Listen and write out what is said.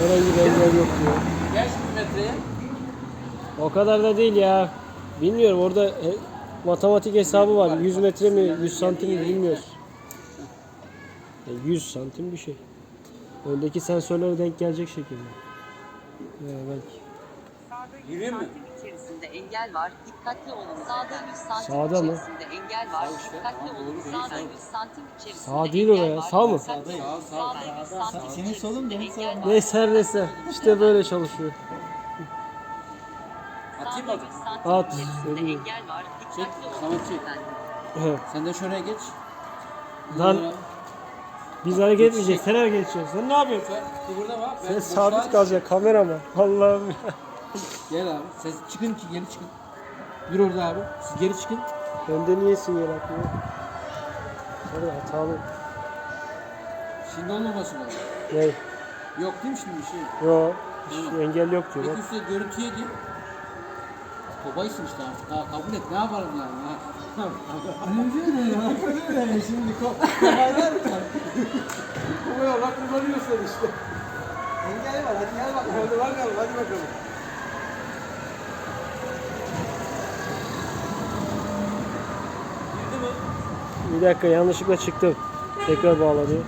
Herhangi bir engel yok diyor. Şimdi metreye. O kadar da değil ya. Bilmiyorum orada e, matematik hesabı var. 100 metre mi 100 santim mi bilmiyoruz. E, 100 santim bir şey. Öndeki sensörlere denk gelecek şekilde. Ya belki. Gireyim mi? santim içerisinde engel var. Dikkatli olun. Sağda 100 santim Sağda mı? içerisinde engel var. Dikkatli olun. Sağda 100 santim içerisinde Sağ değil engel oraya, var. sağ mı? Dikkatli olun. Sağ, sağ, Sağda 100 sağ, santim Senin solun, benim engel var. Neyse her neyse. İşte böyle çalışıyor. Atayım Sağda mı? 100 santim At, içerisinde engel var. Çek, olun. Samet çek. lütfen. Sen de şuraya geç. Lan Burada- biz hareket etmeyeceğiz. Sen hareket edeceksin. Sen ne yapıyorsun? Sen burada bak. Sen ben sabit boşluğa- kalacaksın kamera mı? Allah'ım ya. Gel abi. Siz çıkın ki geri çıkın. Yürü orada abi. Siz geri çıkın. Önde niye sinyal atmıyor? Hadi hatalı. Şimdi olmaması lazım. Ne? Yok değil mi şimdi bir şey? Yo. hiç engel yok diyor. Peki Bak. üstte görüntüye gir. Kobaysın işte artık. Ha, kabul et. Ne yapalım yani? Ha. Şimdi ko Kobaya bak kullanıyorsun işte. engel var hadi gel bak. Hadi bakalım. Hadi bakalım. Girdi mi? Bir dakika yanlışlıkla çıktım. Tekrar bağlanıyor.